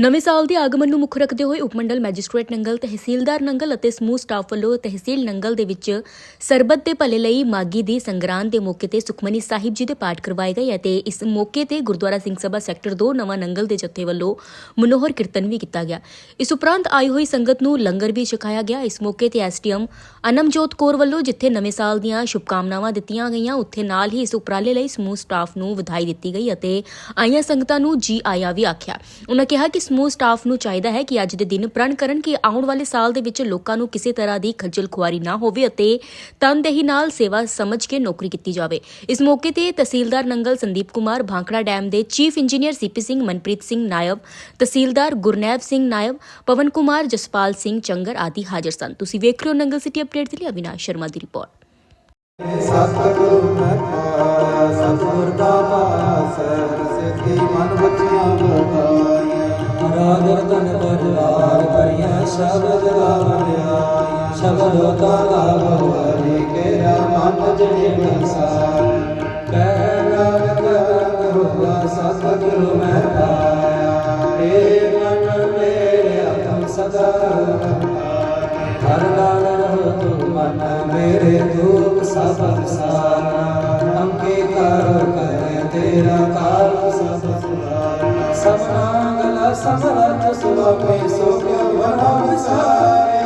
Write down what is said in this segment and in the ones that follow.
ਨਵੇਂ ਸਾਲ ਦੇ ਆਗਮਨ ਨੂੰ ਮੁੱਖ ਰੱਖਦੇ ਹੋਏ ਉਪ ਮੰਡਲ ਮੈਜਿਸਟ੍ਰੇਟ ਨੰਗਲ, ਤਹਿਸੀਲਦਾਰ ਨੰਗਲ ਅਤੇ ਸਮੂਹ ਸਟਾਫ ਵੱਲੋਂ ਤਹਿਸੀਲ ਨੰਗਲ ਦੇ ਵਿੱਚ ਸਰਬੱਤ ਦੇ ਭਲੇ ਲਈ ਮਾਗੀ ਦੀ ਸੰਗਰਾਂਦ ਦੇ ਮੌਕੇ ਤੇ ਸੁਖਮਨੀ ਸਾਹਿਬ ਜੀ ਦੇ ਪਾਠ ਕਰਵਾਏ ਗਏ ਅਤੇ ਇਸ ਮੌਕੇ ਤੇ ਗੁਰਦੁਆਰਾ ਸਿੰਘ ਸਭਾ ਸੈਕਟਰ 2 ਨਵਾਂ ਨੰਗਲ ਦੇ ਜਥੇ ਵੱਲੋਂ ਮਨੋਹਰ ਕੀਰਤਨ ਵੀ ਕੀਤਾ ਗਿਆ। ਇਸ ਉਪਰੰਤ ਆਈ ਹੋਈ ਸੰਗਤ ਨੂੰ ਲੰਗਰ ਵੀ ਛਕਾਇਆ ਗਿਆ। ਇਸ ਮੌਕੇ ਤੇ ਐਸਟੀਐਮ ਅਨਮਜੋਤ ਕੌਰ ਵੱਲੋਂ ਜਿੱਥੇ ਨਵੇਂ ਸਾਲ ਦੀਆਂ ਸ਼ੁਭਕਾਮਨਾਵਾਂ ਦਿੱਤੀਆਂ ਗਈਆਂ, ਉੱਥੇ ਨਾਲ ਹੀ ਇਸ ਉਪਰਾਲੇ ਲਈ ਸਮੂਹ ਸਟਾਫ ਨੂੰ ਵਧਾਈ ਦਿੱਤੀ ਗਈ ਅਤੇ ਆਈਆਂ ਸੰਗਤਾਂ ਨੂੰ ਜੀ ਆਇਆ ਵੀ ਆਖਿਆ। ਉਹਨਾਂ ਕਿਹਾ ਕਿ ਸਮੂਹ ਸਟਾਫ ਨੂੰ ਚਾਹੀਦਾ ਹੈ ਕਿ ਅੱਜ ਦੇ ਦਿਨ ਪ੍ਰਣ ਕਰਨ ਕਿ ਆਉਣ ਵਾਲੇ ਸਾਲ ਦੇ ਵਿੱਚ ਲੋਕਾਂ ਨੂੰ ਕਿਸੇ ਤਰ੍ਹਾਂ ਦੀ ਖੱਜਲ ਖੁਆਰੀ ਨਾ ਹੋਵੇ ਅਤੇ ਤਨਦੇਹੀ ਨਾਲ ਸੇਵਾ ਸਮਝ ਕੇ ਨੌਕਰੀ ਕੀਤੀ ਜਾਵੇ। ਇਸ ਮੌਕੇ ਤੇ ਤਹਿਸੀਲਦਾਰ ਨੰਗਲ ਸੰਦੀਪ ਕੁਮਾਰ, ਭਾਂਕੜਾ ਡੈਮ ਦੇ chief engineer CP Singh, Manpreet Singh ਨਾਇਬ, ਤਹਿਸੀਲਦਾਰ ਗੁਰਨੈਬ ਸਿੰਘ ਨਾਇਬ, ਪਵਨ ਕੁਮਾਰ, ਜਸਪਾਲ ਸਿੰਘ ਚੰਗਰ ਆਦਿ ਹਾਜ਼ਰ ਸਨ। ਤੁਸੀਂ ਵੇਖ ਰਹੇ ਹੋ ਨੰਗਲ ਸਿਟੀ ਅਪਡੇਟ ਦੇ ਲਈ ਅਵਿਨਾਸ਼ ਸ਼ਰਮਾ ਦੀ ਰਿਪੋਰਟ। ਸਤਿਗੁਰੂ ਮੈਂ ਪਾਇਆ ਸਤਿਗੁਰ ਦਾ ਪਾਇਆ ਸਹਿਰ ਸਿੱਧੀ ਮਨ ਬਚੀਆਂ ਰਾਗ ਰਤਨ ਬਜਵਾਰ ਕਰੀਆਂ, ਸ਼ਬਦ ਗਾਵਿਆ ਸ਼ਬਦ ਦਾ ਗਾਵੋ ਹਰੀ ਕੇ ਮਨ ਜਣੇ ਬਸਾਰ ਕਹਿ ਨਾਨਕ ਰੰਗ ਹੋਗਾ ਸਤਿਗੁਰੂ ਮੈਂ ਪਾਇਆ। ਏ ਮਨ ਮੇਰੇ ਆਤਮ ਸਦਾ ਹਰ ਲਾਲ ਰਹੋ ਤੂੰ ਮਨ ਮੇਰੇ ਦੁਖ ਸਭ ਸਾਰਾ। ਅੰਕੇ ਕਰ ਕਰ ਤੇਰਾ ਸਭਨਾ ਗਲਾ ਸਮਰਥ ਸੁਆਮੀ ਸੋ ਕਿਉ ਬਣਾ ਵਿਸਾਰੇ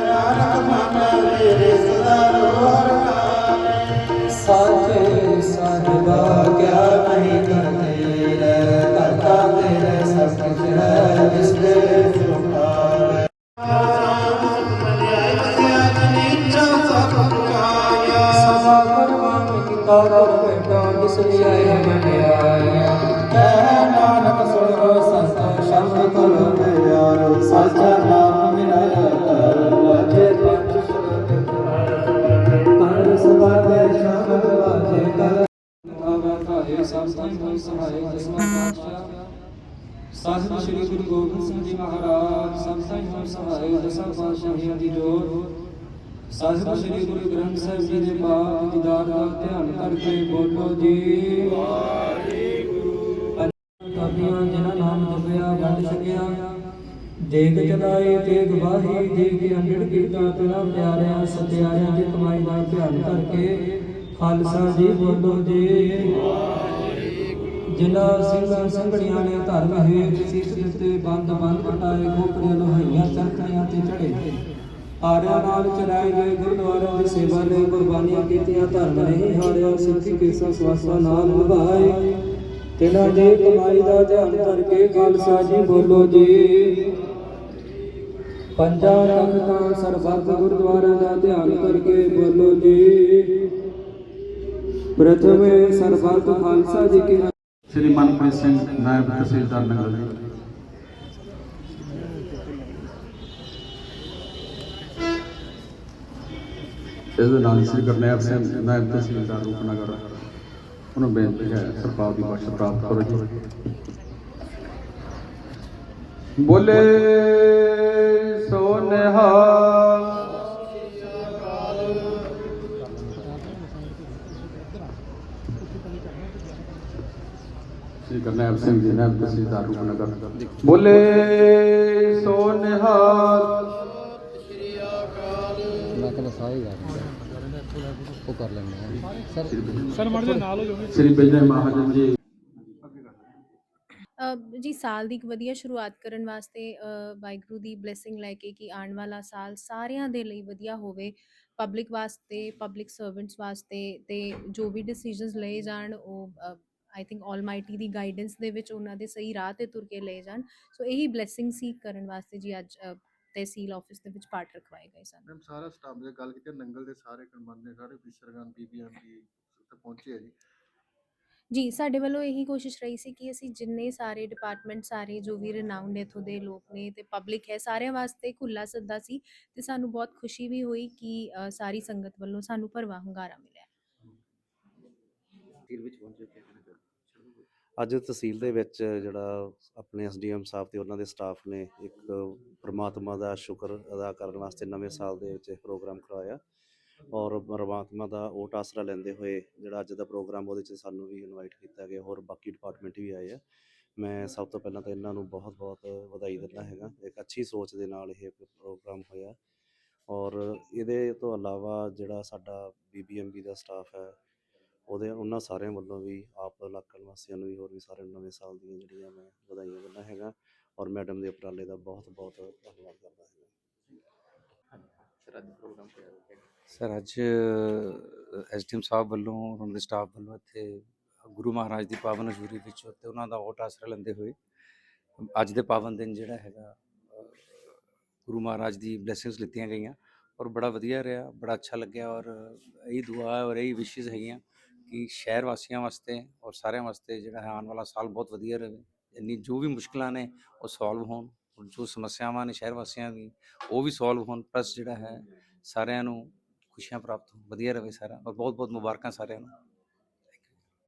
ਨਾਨਕ ਮਨ ਮੇਰੇ ਸਦਾ ਸਾਚਾ ਨਾਮ ਮੇਰਾ ਕਰ ਵਾਜੇ ਪੰਜ ਸ਼ਬਦ ਹਰ ਸਭਾ ਦੇ ਸ਼ਬਦ ਵਾਜੇ ਕਰ ਆਵਾ ਕਾਹੇ ਸਭ ਸੰਗ ਹੋਈ ਸਹਾਇ ਦਸਵਾਂ ਪਾਤਸ਼ਾਹ ਸਾਹਿਬ ਸ੍ਰੀ ਗੁਰੂ ਗੋਬਿੰਦ ਸਿੰਘ ਜੀ ਮਹਾਰਾਜ ਸਭ ਦੇਗ ਚਲਾਏ ਤੇਗ ਬਾਹੀ ਦੇ ਕੇ ਅੰਡੜ ਕੀਤਾ ਤੇਰਾ ਪਿਆਰਿਆਂ, ਸਤਿਆਰਿਆਂ ਦੀ ਕਮਾਈ ਦਾ ਧਿਆਨ ਕਰਕੇ ਖਾਲਸਾ ਜੀ ਬੋਲੋ ਜੀ। ਜਿਨ੍ਹਾਂ ਸਿੰਘਾਂ ਸੰਗੜੀਆਂ ਨੇ ਧਰਮ ਹੈ ਸੀਸ ਦਿੱਤੇ, ਬੰਦ ਬੰਦ ਕਟਾਏ ਖੋਪੜੀਆਂ ਲੋਹਾਈਆਂ ਚਰਖੀਆਂ ਤੇ ਚੜੇ। ਆਰਿਆਂ ਨਾਲ ਚਲਾਏ ਗਏ ਗੁਰਦੁਆਰਿਆਂ ਦੀ ਸੇਵਾ ਲਈ ਕੁਰਬਾਨੀਆਂ ਕੀਤੀਆਂ ਧਰਮ ਨਹੀਂ ਹਾਰਿਆ, ਸਿੱਖੀ ਕੇਸਾਂ ਸਵਾਸਾਂ ਨਾਲ ਨਿਭਾਏ। ਤਿਨਾਂ ਦੀ ਕਮਾਈ ਦਾ ਧਿਆਨ ਕਰਕੇ ਖਾਲਸਾ ਜੀ ਬੋਲੋ ਜੀ। ਪੰਜਾਂ ਤਖਤਾਂ ਸਰਬੱਤ ਗੁਰਦੁਆਰਿਆਂ ਦਾ ਧਿਆਨ ਕਰਕੇ ਬੋਲੋ ਜੀ। ਪ੍ਰਥਮੇ ਸਰਬੱਤ ਖਾਲਸਾ ਜੀ ਕੀ ਸ਼੍ਰੀ ਮਨਪ੍ਰੀਤ ਸਿੰਘ, ਨਾਇਬ ਤਹਿਸੀਲਦਾਰ ਨਗਰ ਇਸ ਦੇ ਨਾਲ ਸ਼੍ਰੀ ਗੁਰਨੈਬ ਸਿੰਘ, ਨਾਇਬ ਤਹਿਸੀਲਦਾਰ ਰੂਪਨਗਰ। ਉਹਨੂੰ ਬੇਨਤੀ ਹੈ ਸਰਕਾਰ ਦੀ ਬਖਸ਼ ਪ੍ਰਾਪਤ ਕਰੋ ਜੀ। ਬੋਲੇ ਸ਼੍ਰੀ ਗੁਰਨੈਬ ਸਿੰਘ ਜੀ ਨਾਇਬ ਤਹਿਸੀਲਦਾਰ ਰੂਪਨਗਰ ਬੋਲੇ ਸੋ ਨਿਹਾਲ ਮੈਂ ਕਹਿੰਦਾ ਸਾਰੇ ਗਾ ਦਿੰਦੇ ਉਹ ਕਰ ਲੈਂਦੇ ਆ। ਸਰ ਸ਼੍ਰੀ ਵਿਜੇ ਮਹਾਜਨ ਜੀ। ਸਾਲ ਦੀ ਇੱਕ ਵਧੀਆ ਸ਼ੁਰੂਆਤ ਕਰਨ ਵਾਸਤੇ ਵਾਹਿਗੁਰੂ ਦੀ ਬਲੇਸਿੰਗ ਲੈ ਕੇ ਕਿ ਆਉਣ ਵਾਲਾ ਸਾਲ ਸਾਰਿਆਂ ਦੇ ਲਈ ਵਧੀਆ ਹੋਵੇ ਪਬਲਿਕ ਵਾਸਤੇ ਪਬਲਿਕ ਸਰਵੈਂਟਸ ਵਾਸਤੇ ਤੇ ਜੋ ਵੀ ਡਿਸੀਜਨਸ ਲਏ ਜਾਣ ਉਹ ਆਈ ਥਿੰਕ ਆਲਮਾਈਟੀ ਦੀ ਗਾਈਡੈਂਸ ਦੇ ਵਿੱਚ ਉਹਨਾਂ ਦੇ ਸਹੀ ਰਾਹ ਤੇ ਤੁਰ ਕੇ ਲਏ ਜਾਣ। ਸੋ ਇਹੀ ਬਲੇਸਿੰਗ ਸੀਕ ਕਰਨ ਵਾਸਤੇ ਜੀ ਅੱਜ ਤਹਿਸੀਲ ਆਫਿਸ ਦੇ ਵਿੱਚ ਪਾਠ ਰਖਵਾਏ ਗਏ ਸਨ। ਮੈਮ ਸਾਰਾ ਸਟਾਫ ਜੇ ਗੱਲ ਕੀਤੀ ਨੰਗਲ ਦੇ ਸਾਰੇ ਕਨਮਾਨੇ ਸਾਰੇ ਵਿਸ਼ਰਗਨ ਬੀਬੀਆਂ ਦੀ ਉੱਥੇ ਪਹੁੰਚੇ ਆ ਜੀ। ਜੀ ਸਾਡੇ ਵੱਲੋਂ ਇਹੀ ਕੋਸ਼ਿਸ਼ ਰਹੀ ਸੀ ਕਿ ਅਸੀਂ ਜਿੰਨੇ ਸਾਰੇ ਡਿਪਾਰਟਮੈਂਟ ਸਾਰੇ ਜੋ ਵੀ ਰਿਨਾਊਂਡ ਇੱਥੋਂ ਦੇ ਲੋਕ ਨੇ ਤੇ ਪਬਲਿਕ ਹੈ ਸਾਰਿਆਂ ਵਾਸਤੇ ਖੁੱਲਾ ਸੱਦਾ ਸੀ ਤੇ ਸਾਨੂੰ ਬਹੁਤ ਖੁਸ਼ੀ ਵੀ ਹੋਈ ਕਿ ਸਾਰੀ ਸੰਗਤ ਵੱਲੋਂ ਸਾਨੂੰ ਭਰਵਾਂ ਹੁੰਗਾਰਾ ਮਿਲਿਆ। ਅੱਜ ਤਹਿਸੀਲ ਦੇ ਵਿੱਚ ਜਿਹੜਾ ਆਪਣੇ ਐਸਡੀਐਮ ਸਾਹਿਬ ਤੇ ਉਹਨਾਂ ਦੇ ਸਟਾਫ ਨੇ ਇੱਕ ਪ੍ਰਮਾਤਮਾ ਦਾ ਸ਼ੁਕਰ ਅਦਾ ਕਰਨ ਵਾਸਤੇ ਨਵੇਂ ਸਾਲ ਦੇ ਵਿੱਚ ਇਹ ਪ੍ਰੋਗਰਾਮ ਕਰਵਾਇਆ ਔਰ ਪਰਮਾਤਮਾ ਦਾ ਓਟ ਆਸਰਾ ਲੈਂਦੇ ਹੋਏ ਜਿਹੜਾ ਅੱਜ ਦਾ ਪ੍ਰੋਗਰਾਮ ਉਹਦੇ 'ਚ ਸਾਨੂੰ ਵੀ ਇਨਵਾਈਟ ਕੀਤਾ ਗਿਆ, ਹੋਰ ਬਾਕੀ ਡਿਪਾਰਟਮੈਂਟ ਵੀ ਆਏ ਆ। ਮੈਂ ਸਭ ਤੋਂ ਪਹਿਲਾਂ ਤਾਂ ਇਹਨਾਂ ਨੂੰ ਬਹੁਤ-ਬਹੁਤ ਵਧਾਈ ਦਿੰਦਾ ਹੈਗਾ। ਇੱਕ ਅੱਛੀ ਸੋਚ ਦੇ ਨਾਲ ਇਹ ਪ੍ਰੋਗਰਾਮ ਹੋਇਆ ਔਰ ਇਹਦੇ ਤੋਂ ਇਲਾਵਾ ਜਿਹੜਾ ਸਾਡਾ ਬੀਬੀਐਮਬੀ ਦਾ ਸਟਾਫ ਹੈ ਉਹਦੇ ਉਹਨਾਂ ਸਾਰਿਆਂ ਵੱਲੋਂ ਵੀ ਆਪ ਇਲਾਕਾ ਨਿਵਾਸੀਆਂ ਨੂੰ ਵੀ ਹੋਰ ਵੀ ਸਾਰਿਆਂ ਨੂੰ ਨਵੇਂ ਸਾਲ ਦੀਆਂ ਜਿਹੜੀਆਂ ਮੈਂ ਵਧਾਈਆਂ ਦਿੰਦਾ ਹੈਗਾ ਔਰ ਮੈਡਮ ਦੇ ਉਪਰਾਲੇ ਦਾ ਬਹੁਤ-ਬਹੁਤ ਧੰਨਵਾਦ ਕਰਦਾ ਹੈਗਾ। ਸਰ ਅੱਜ ਐਸਡੀਐਮ ਸਾਹਿਬ ਵੱਲੋਂ ਉਹਨਾਂ ਦੇ ਸਟਾਫ ਵੱਲੋਂ ਇੱਥੇ ਗੁਰੂ ਮਹਾਰਾਜ ਦੀ ਪਾਵਨ ਹਜ਼ੂਰੀ ਵਿੱਚ ਤੇ ਉਹਨਾਂ ਦਾ ਓਟ ਆਸਰਾ ਲੈਂਦੇ ਹੋਏ ਅੱਜ ਦੇ ਪਾਵਨ ਦਿਨ ਜਿਹੜਾ ਹੈਗਾ ਗੁਰੂ ਮਹਾਰਾਜ ਦੀ ਬਲੇਸਿੰਗਸ ਲਿੱਤੀਆਂ ਗਈਆਂ ਔਰ ਬੜਾ ਵਧੀਆ ਰਿਹਾ ਬੜਾ ਅੱਛਾ ਲੱਗਿਆ ਔਰ ਇਹ ਦੁਆ ਔਰ ਇਹ ਵਿਸ਼ੇਸ ਹੈਗੀਆਂ। ਕਿ ਸ਼ਹਿਰ ਵਾਸੀਆਂ ਵਾਸਤੇ ਔਰ ਸਾਰਿਆਂ ਵਾਸਤੇ ਜਿਹੜਾ ਹੈ ਆਉਣ ਵਾਲਾ ਸਾਲ ਬਹੁਤ ਵਧੀਆ ਰਹੇ। ਇੰਨੀ ਜੋ ਵੀ ਮੁਸ਼ਕਲਾਂ ਨੇ ਉਹ ਸੋਲਵ ਹੋਣ ਔਰ ਜੋ ਸਮੱਸਿਆਵਾਂ ਨੇ ਸ਼ਹਿਰ ਵਾਸੀਆਂ ਦੀ, ਉਹ ਵੀ ਸੋਲਵ ਹੋਣ ਪਲੱਸ ਜਿਹੜਾ ਹੈ ਸਾਰਿਆਂ ਨੂੰ ਖੁਸ਼ੀਆਂ ਪ੍ਰਾਪਤ ਹੋਣ, ਵਧੀਆ ਰਹੇ ਸਾਰਾ ਔਰ ਬਹੁਤ ਬਹੁਤ ਮੁਬਾਰਕਾਂ ਸਾਰਿਆਂ ਨੂੰ।